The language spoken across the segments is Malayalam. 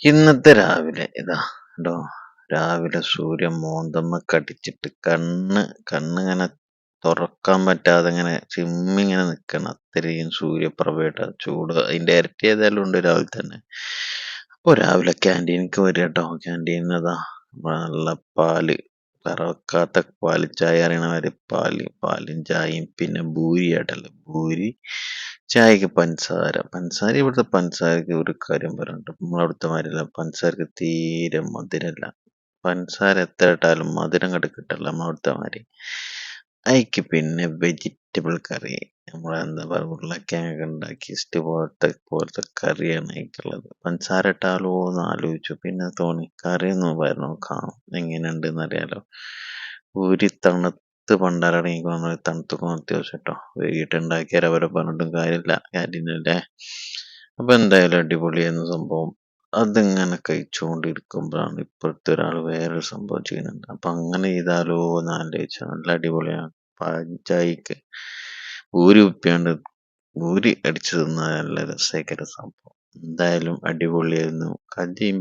ഇന്നത്തെ രാവിലെ ഇതാ കേട്ടോ രാവിലെ സൂര്യൻ മോന്തമ്മ കടിച്ചിട്ട് കണ്ണ് കണ്ണിങ്ങനെ തുറക്കാൻ പറ്റാതെ ഇങ്ങനെ ചിമ്മിങ്ങനെ നിൽക്കണം അത്രയും സൂര്യപ്രഭയുടെ ചൂട് അതിന്റെ ഇരട്ടി ഏതായാലും ഉണ്ട് രാവിലെ തന്നെ. അപ്പോൾ രാവിലെ ക്യാന്റീനിക്ക് വരിക കേട്ടോ. ക്യാന്റീനിൽ അതാ നല്ല പാൽ കറക്കാത്ത പാൽ ചായ അറിയണ മാതിരി പാൽ പാലും ചായയും പിന്നെ ഭൂരി ആയിട്ടല്ലേ? ഭൂരി ചായക്ക് പഞ്ചസാര. പഞ്ചസാര ഇവിടുത്തെ പഞ്ചസാരക്ക് ഒരു കാര്യം പറയാനുണ്ട് നമ്മളവിടുത്തെ മാതിരിയല്ല. പഞ്ചസാരക്ക് തീരെ മധുരമില്ല പഞ്ചസാര എത്ര ഇട്ടാലും മധുരം കണ്ട് കിട്ടില്ല നമ്മളവിടുത്തെ മാതിരി. അതിക്ക് പിന്നെ വെജിറ്റബിൾ കറി. നമ്മളെ എന്താ പറയുക ഉരുളക്കിഴങ്ങൊക്കെ ഉണ്ടാക്കി ഇസ്റ്റ് പോലത്തെ പോലത്തെ കറിയാണ് അതിക്കുള്ളത് പഞ്ചസാര ഇട്ടാലോ എന്ന് ആലോചിച്ചു. പിന്നെ തോന്നി കറി ഒന്ന് കാണും. എങ്ങനെയുണ്ടെന്ന് അറിയാലോ. ഒരു തണുത്ത് പണ്ടാരടങ്ങി നമ്മൾ തണുത്തൊക്കെ അത്യാവശ്യം കേട്ടോ വൈകിട്ട് ഉണ്ടാക്കിയാൽ അവരെ പറഞ്ഞിട്ടും കാര്യമില്ല. ക്യാന്റീനല്ലേ അപ്പം എന്തായാലും അടിപൊളിയായിരുന്നു സംഭവം. അതിങ്ങനെ കഴിച്ചുകൊണ്ടിരിക്കുമ്പോഴാണ് ഇപ്പോഴത്തെ ഒരാൾ വേറൊരു സംഭവം ചെയ്യുന്നുണ്ട് അപ്പം അങ്ങനെ ചെയ്താലോ എന്ന് ആലോചിച്ച നല്ല അടിപൊളിയാണ്. പഞ്ചായിക്ക് ഊരി ഉപ്പിയാണ്ട് ഊരി അടിച്ചു തിന്ന നല്ല രസകര സംഭവം. എന്തായാലും അടിപൊളിയായിരുന്നു. കജ്ജയും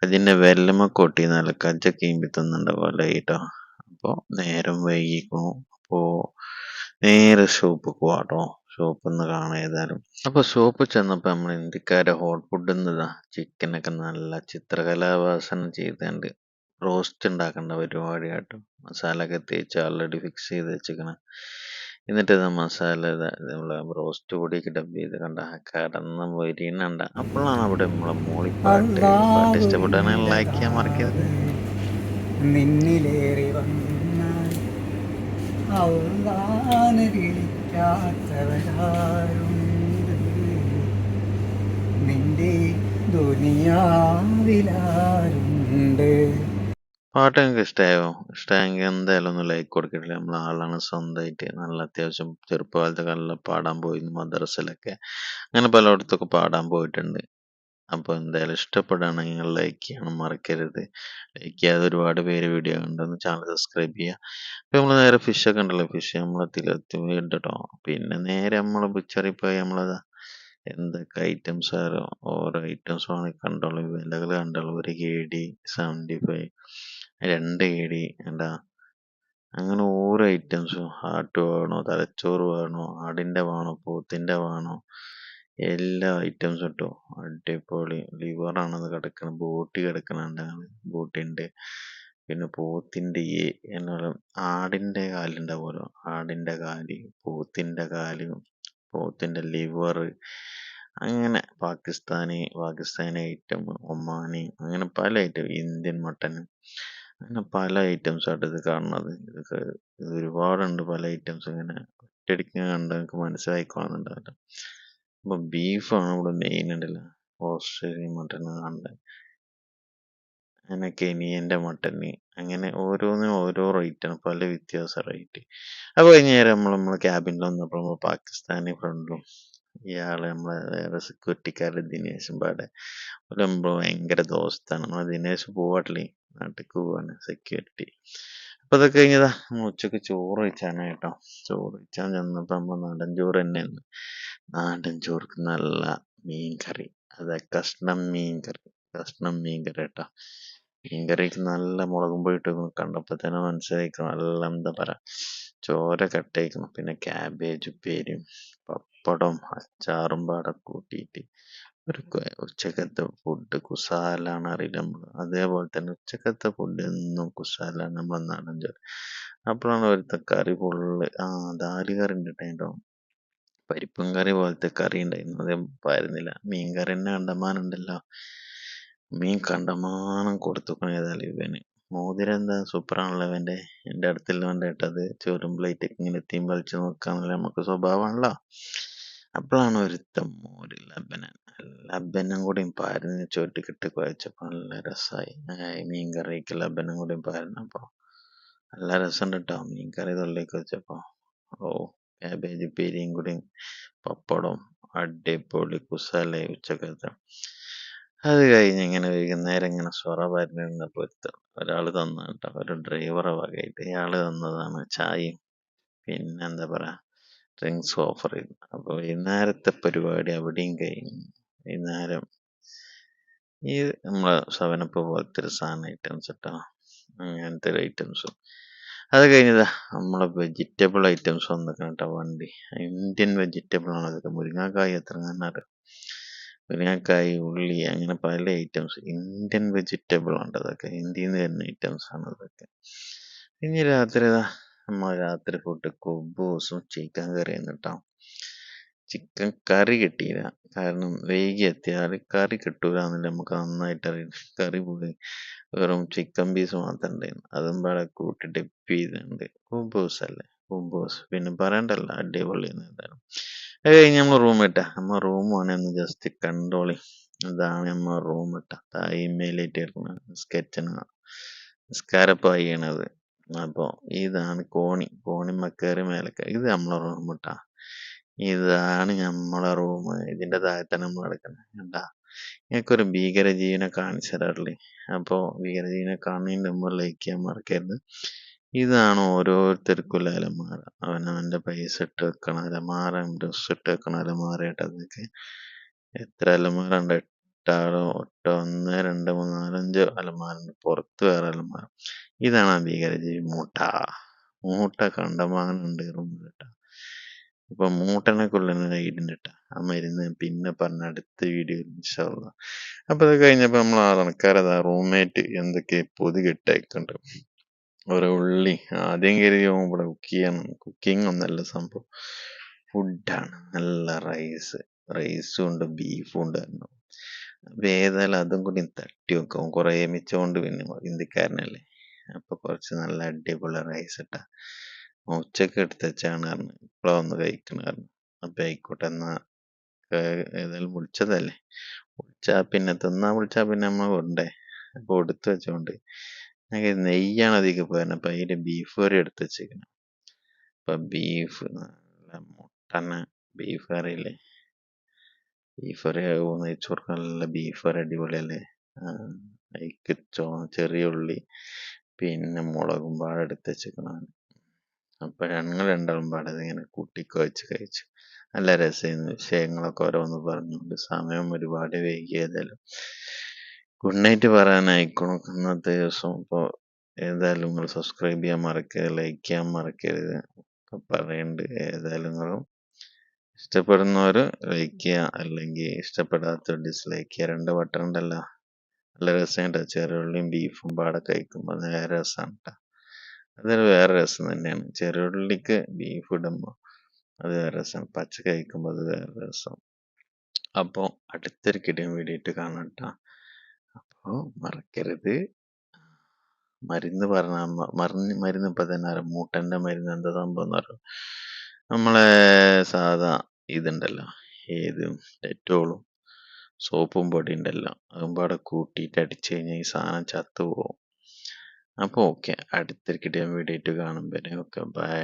കജിന്റെ വെല്ലമ കൊട്ടി നല്ല കജ്ജ കീമ്പി തിന്നുണ്ട പോലെ കേട്ടോ അപ്പോൾ നേരം വൈകിക്കണു. അപ്പോൾ നേരെ ഷോപ്പ് പോവാട്ടോ ഷോപ്പിൽ നിന്ന് കാണാം ഏതായാലും. അപ്പോൾ ഷോപ്പ് ചെന്നപ്പോൾ നമ്മൾ ഇന്ത്യക്കാരെ ഹോട്ട് ഫുഡ് എന്നതാ ചിക്കനൊക്കെ നല്ല ചിത്രകലാവാസനം ചെയ്തുകൊണ്ട് റോസ്റ്റ് ഉണ്ടാക്കേണ്ട പരിപാടിയാട്ടോ. മസാല ഒക്കെ തേച്ച് ഓൾറെഡി ഫിക്സ് ചെയ്ത് വെച്ചിരിക്കണം എന്നിട്ട് ഇത് മസാല നമ്മളെ റോസ്റ്റ് പൊടിയൊക്കെ ഡബ് ചെയ്ത് കണ്ട കടന്ന് വരിയുന്നുണ്ട് അപ്പോഴാണ് അവിടെ നമ്മളെ മോളി പാട്ട് പാട്ട് ഇഷ്ടപ്പെട്ടാണെങ്കിൽ ലൈക്ക് ചെയ്യാൻ മറക്കരുത്. നിന്നിലേറി പാട്ട് നിങ്ങൾക്ക് ഇഷ്ടമായോ ഇഷ്ടമായെങ്കിൽ എന്തായാലും ഒന്ന് ലൈക്ക് കൊടുക്കട്ടില്ല നമ്മൾ ആളാണ് സ്വന്തമായിട്ട്. നല്ല അത്യാവശ്യം ചെറുപ്പകാലത്തെ നല്ല പാടാൻ പോയി. മദ്രസയിലൊക്കെ. അങ്ങനെ പലയിടത്തൊക്കെ പാടാൻ പോയിട്ടുണ്ട്. അപ്പോൾ എന്തായാലും ഇഷ്ടപ്പെടുകയാണെങ്കിൽ നിങ്ങൾ ലൈക്ക് ചെയ്യണം മറക്കരുത്. ലൈക്ക് ചെയ്യാതെ ഒരുപാട് പേര് വീഡിയോ കണ്ടെന്ന് ചാനൽ സബ്സ്ക്രൈബ് ചെയ്യുക. അപ്പോൾ നമ്മൾ നേരെ ഒക്കെ ഉണ്ടല്ലോ ഫിഷ് നമ്മൾ തിലെത്തി കേട്ടോ പിന്നെ നേരെ നമ്മൾ ബുച്ചറി പോയി നമ്മൾ എന്തൊക്കെ ഐറ്റംസ് ആരോ ഓരോ ഐറ്റംസ് വേണമെങ്കിൽ കണ്ടോളൂ. വിലകൾ കണ്ടോളൂ. ഒരു കെ ഡി സെവന്റി ഫൈവ് രണ്ട് കെ ഡി എന്താ? അങ്ങനെ ഓരോ ഐറ്റംസും ഹാർട്ട് വേണോ തലച്ചോറ് വേണോ ആടിന്റെ വേണോ പോത്തിന്റെ വേണോ എല്ലാ ഐറ്റംസും ഇട്ടു. അടിപൊളി. ലിവറാണത് കിടക്കുന്നത് ബോട്ടി കിടക്കുന്നുണ്ട് ബോട്ടിയുണ്ട് പിന്നെ പോത്തിന്റെ ഈ എന്നുള്ള ആടിന്റെ കാലുണ്ടാവുമല്ലോ ആടിന്റെ കാൽ പോത്തിന്റെ കാൽ പോത്തിന്റെ ലിവർ അങ്ങനെ പാകിസ്ഥാനി പാകിസ്ഥാനി ഐറ്റം ഒമാനി അങ്ങനെ പല ഐറ്റം ഇന്ത്യൻ മട്ടൻ. അങ്ങനെ പല ഐറ്റംസ് ആയിട്ട് ഇത് കാണുന്നത്. ഇതൊക്കെ ഇത് ഒരുപാടുണ്ട് പല ഐറ്റംസ് ഇങ്ങനെ ഒറ്റയടിക്ക് കണ്ടാൽ നിങ്ങൾക്ക് മനസ്സിലായിക്കോണമെന്നുണ്ടാവില്ല അപ്പോൾ ബീഫാണ് ഇവിടെ മെയിൻ ഉണ്ടല്ലോ ഓസ്ട്രേലിയൻ മട്ടൺ കണ്ടത്. അങ്ങനെ കെനിയന്റെ മട്ടൺ അങ്ങനെ ഓരോന്നിനും ഓരോ റേറ്റാണ് പല വ്യത്യാസ റേറ്റ് അപ്പോൾ കഴിഞ്ഞ നേരം നമ്മൾ നമ്മൾ ക്യാബിനിൽ വന്നപ്പോൾ നമ്മൾ പാകിസ്ഥാനി ഫ്രണ്ടും ഇയാൾ നമ്മളെ വേറെ സെക്യൂരിറ്റിക്കാരുടെ ദിനേശും പാടെ. ഒരു നമ്മൾ ഭയങ്കര ദോസ്താണ്. നമ്മൾ ദിനേശ് പോവാട്ടില്ലേ നാട്ടിലേക്ക് പോവാണ് സെക്യൂരിറ്റി അപ്പോൾ അതൊക്കെ കഴിഞ്ഞതാ ഉച്ചയ്ക്ക് ചോറ് കഴിച്ചാണ് കേട്ടോ. ചോറ് കഴിച്ചാൻ ചെന്നപ്പോൾ നമ്മൾ നാടൻ ചോറ് തന്നെയാണ് നാടൻ ചോർക്ക് നല്ല മീൻ കറി അതെ കഷ്ണം മീൻ കറി കഷ്ണം മീൻ കറി കേട്ടോ. മീൻ കറിക്ക് നല്ല മുളകും പൊടി ഇട്ട് കണ്ടപ്പോൾ തന്നെ മനസ്സിലായിക്കണം. നല്ല എന്താ പറയുക ചോര കട്ടയിക്കണം പിന്നെ ക്യാബേജ് ഉപ്പേരിയും പപ്പടം അച്ചാറും പാടെ കൂട്ടിയിട്ട് ഒരു ഉച്ചക്കത്തെ ഫുഡ് കുസാലാണ് അറിയില്ല നമ്മൾ അതേപോലെ തന്നെ ഉച്ചക്കത്തെ ഫുഡ് എന്നും കുസാലാണ് നമ്മളെ നാടൻ ചോറ് അപ്പോഴാണ് ഒരുത്ത കറി ഫുള്ള് ആ ദാൽ കറി ഉണ്ട് പരിപ്പും കറി പോലത്തെ കറി പാരുന്നില്ല. മീൻ കറി തന്നെ കണ്ടമാനുണ്ടല്ലോ. മീൻ കണ്ടമാനം കൊടുത്തുക്കണം ഏതായാലും ഇവന് മോതിരം എന്താ സൂപ്പറാണല്ലോ ഇവന്റെ എന്റെ അടുത്തുള്ളവന്റെ ഇട്ടത് ചോറും പ്ലേറ്റ് ഇങ്ങനെ എത്തിയും വലിച്ചു നോക്കാന്നുള്ള നമുക്ക് സ്വഭാവമാണല്ലോ അപ്പോഴാണ് ഒരുത്തൻ മോര് ലബനൻ. ലബനും കൂടിയും പാരുന്ന് ചോട്ടിക്കിട്ട് കുഴച്ചപ്പോൾ നല്ല രസമായി. മീൻ കറിക്ക് ലബനും കൂടിയും പാരുന്നപ്പോൾ നല്ല രസമുണ്ട് കേട്ടോ മീൻ കറി തൊള്ളിക്ക് വെച്ചപ്പോൾ ഓ ക്യാബേജ് പേരിയും കൂടി പപ്പടം അടിപൊളി കുസാല ഉച്ചക്കത്തെ അത് കഴിഞ്ഞ് ഇങ്ങനെ വൈകുന്നേരം ഇങ്ങനെ സ്വറ പറഞ്ഞ് നിന്നപ്പോൾ ഒരാൾ തന്ന കേട്ടോ. ഒരു ഡ്രൈവറെ വകയായിട്ട്. ഇയാൾ തന്നതാണ് ചായയും. പിന്നെന്താ പറയുക ഡ്രിങ്ക്സ് ഓഫർ ചെയ്തു അപ്പോൾ വൈകുന്നേരത്തെ പരിപാടി അവിടെയും കഴിഞ്ഞു. വൈകുന്നേരം ഈ നമ്മളെ സെവനപ്പ് പോലത്തെ ഒരു സാധനം ഐറ്റംസ് കേട്ടോ അങ്ങനത്തെ ഒരു ഐറ്റംസും അത് കഴിഞ്ഞതാ നമ്മളെ വെജിറ്റബിൾ ഐറ്റംസ് വന്നിരിക്കണം കേട്ടോ വണ്ടി. ഇന്ത്യൻ വെജിറ്റബിൾ ആണ് അതൊക്കെ. മുരിങ്ങാക്കായ് എത്ര അറിയാം? മുരിങ്ങാക്കായ് ഉള്ളി അങ്ങനെ പല ഐറ്റംസ് ഇന്ത്യൻ വെജിറ്റബിൾ ഉണ്ട് അതൊക്കെ. ഇന്ത്യയിൽ നിന്ന് വരുന്ന ഐറ്റംസ് ആണ് അതൊക്കെ. ഇനി രാത്രി ഇതാ നമ്മൾ രാത്രി ഫുഡ് കുബൂസും ചിക്കൻ കറിയും കേട്ടോ ചിക്കൻ കറി കിട്ടിയില്ല. കാരണം വൈകി എത്തിയാൽ കറി കിട്ടൂല നമുക്ക് നന്നായിട്ട് അറിയാം കറി പോയി വെറും ചിക്കൻ പീസ് മാത്രം ഉണ്ടായിരുന്നു. അതും പാടെ കൂട്ടി ഡിപ്പ് ചെയ്തിട്ടുണ്ട്. കുബൂസ് അല്ലേ? കുബൂസ് പിന്നെ പറയണ്ടല്ലോ അടിപൊളി എന്തായാലും. അത് കഴിഞ്ഞ് നമ്മൾ റൂം ഇട്ടാ. നമ്മ റൂമാണ് ഒന്ന് ജസ്റ്റ് കണ്ടോളി. ഇതാണ് നമ്മ റൂം ഇട്ട. ഇമെയിലായിട്ട് എടുക്കുന്ന സ്കെച്ചാണ് നിസ്കാരപ്പായി ചെയ്യണത്. അപ്പോൾ ഇതാണ് കോണി. കോണി മക്കേറി മേലക്ക ഇത് നമ്മളെ റൂം കേട്ടോ ഇതാണ് നമ്മളെ റൂം ഇതിന്റെ താഴത്താണ് നമ്മൾ കിടക്കുന്നത് കണ്ടാ? ഞങ്ങൾക്കൊരു ഭീകരജീവിനെ കാണിച്ചു തരാറില്ലേ അപ്പോൾ ഭീകരജീവിനെ കാണുന്നതിന്റെ മുമ്പ് ലൈക്ക് ചെയ്യാൻ മറക്കരുത്. ഇതാണ് ഓരോരുത്തർക്കുള്ള അലമാര അവനവന്റെ പൈസ ഇട്ട് വെക്കണ. അലമാര ഡ്രസ് ഇട്ട് വെക്കണ. അലമാരയായിട്ട് അതൊക്കെ എത്ര അലമാര ഉണ്ട്? എട്ടാളോ ഒട്ടോ ഒന്ന് രണ്ട് മൂന്ന് നാലഞ്ച് അലമാരുണ്ട് പുറത്ത് വേറെ അലമാര. ഇതാണ് ആ ഭീകരജീവി മൂട്ട. മൂട്ട കണ്ടമാനുണ്ട് റൂമിൽ കേട്ടോ. അപ്പൊ മൂട്ടനെ കൊല്ലുന്ന ഐഡിന്റെ ഇട്ട ആ മരുന്ന് പിന്നെ പറഞ്ഞ അടുത്ത വീഡിയോ ഇൻഷാല്ല അപ്പൊ അത് കഴിഞ്ഞപ്പോ നമ്മൾ ആ ആൾക്കാരതാ റൂംമേറ്റ് എന്തൊക്കെ പൊതി കെട്ടയക്കുന്നുണ്ട് ഒരു ഉള്ളി ആദ്യം കരുതി ഇവിടെ കുക്ക് ചെയ്യണം കുക്കിംഗ് ഒന്നല്ല സംഭവം. ഫുഡാണ് നല്ല റൈസ് റൈസും ഉണ്ട് ബീഫും ഉണ്ടായിരുന്നു ഏതായാലും അതും കൂടി തട്ടി വെക്കും. കുറേ മിച്ചമുണ്ട് പിന്നെ ഹിന്ദിക്കാരനല്ലേ. അപ്പൊ കുറച്ച് നല്ല അടിപൊളി റൈസ് ഇട്ട. ഉച്ചയ്ക്ക് എടുത്ത് വെച്ചാണ് പറഞ്ഞു. ഇപ്പളാ ഒന്ന് കഴിക്കണ പറഞ്ഞു. അപ്പൊ ആയിക്കോട്ടെ എന്നാ ഏതായാലും വിളിച്ചതല്ലേ. വിളിച്ചാ പിന്നെ തിന്നാ വിളിച്ചാ പിന്നെ നമ്മ കൊണ്ടേ. അപ്പൊ എടുത്ത് വെച്ചോണ്ട് എനിക്ക് നെയ്യാണ് അധികം പോയത് അപ്പൊ അതിൽ ബീഫ് കറി എടുത്ത് വെച്ചേക്കണം. അപ്പൊ ബീഫ് നല്ല മുട്ടന ബീഫ് കറിയില്ലേ ബീഫ് കറി ആകുമോ നെയ്ച്ചോർക്ക് നല്ല ബീഫറി അടിപൊളിയല്ലേ? അതിക്ക് ചോ ചെറിയ ഉള്ളി പിന്നെ മുളകും പാടെ എടുത്ത് വെച്ചേക്കണം അപ്പൊ ഞങ്ങൾ രണ്ടാളും പാടെ ഇങ്ങനെ കൂട്ടിക്കുഴച്ച് കഴിച്ചു. നല്ല രസമായിരുന്നു വിഷയങ്ങളൊക്കെ ഓരോന്ന് പറഞ്ഞുകൊണ്ട് സമയം ഒരുപാട് വൈകിയതായാലും ഗുഡ് നൈറ്റ് പറയാനായിക്കോണം. ഇന്നത്തെ ദിവസം ഇപ്പോൾ ഏതായാലും നിങ്ങൾ സബ്സ്ക്രൈബ് ചെയ്യാൻ മറക്കരുത് ലൈക്ക് ചെയ്യാൻ മറക്കരുത്. പറയുന്നുണ്ട് ഏതായാലും നിങ്ങളും ഇഷ്ടപ്പെടുന്നവർ ലൈക്ക് ചെയ്യുക അല്ലെങ്കിൽ ഇഷ്ടപ്പെടാത്തവർ ഡിസ്ലൈക്ക് ചെയ്യുക. രണ്ട് ബട്ടൺ ഉണ്ടല്ലോ. നല്ല രസമുണ്ട് ചെറുള്ളിയും ബീഫും പാടെ കഴിക്കുമ്പോൾ നല്ല രസമാണ് കേട്ടോ അതൊരു വേറെ രസം തന്നെയാണ്. ചെറുള്ളിക്ക് ബീഫ് ഇടുമ്പോൾ അത് വേറെ രസമാണ് പച്ച കഴിക്കുമ്പോൾ അത് വേറെ രസം. അപ്പോൾ അടുത്തൊരു കിടിയൻ വേണ്ടിയിട്ട് കാണാം കേട്ടോ അപ്പോൾ മറക്കരുത്. മരുന്ന് പറഞ്ഞ മരുന്ന് മരുന്ന് ഇപ്പൊ തന്നെ അറിയാം മൂട്ടന്റെ മരുന്ന് എന്താ സംഭവം എന്ന് അറിയാം? നമ്മളെ സാധാ ഇതുണ്ടല്ലോ. ഏത് ഡെറ്റോളും സോപ്പും പൊടി ഉണ്ടല്ലോ അതും പാടെ കൂട്ടിയിട്ട് അടിച്ചു കഴിഞ്ഞാൽ ഈ സാധനം ചത്തു പോകും അപ്പോൾ ഓക്കെ. അടുത്തൊരു കിട്ടിയ വീഡിയോ കാണുമ്പോൾ ഓക്കെ ബൈ.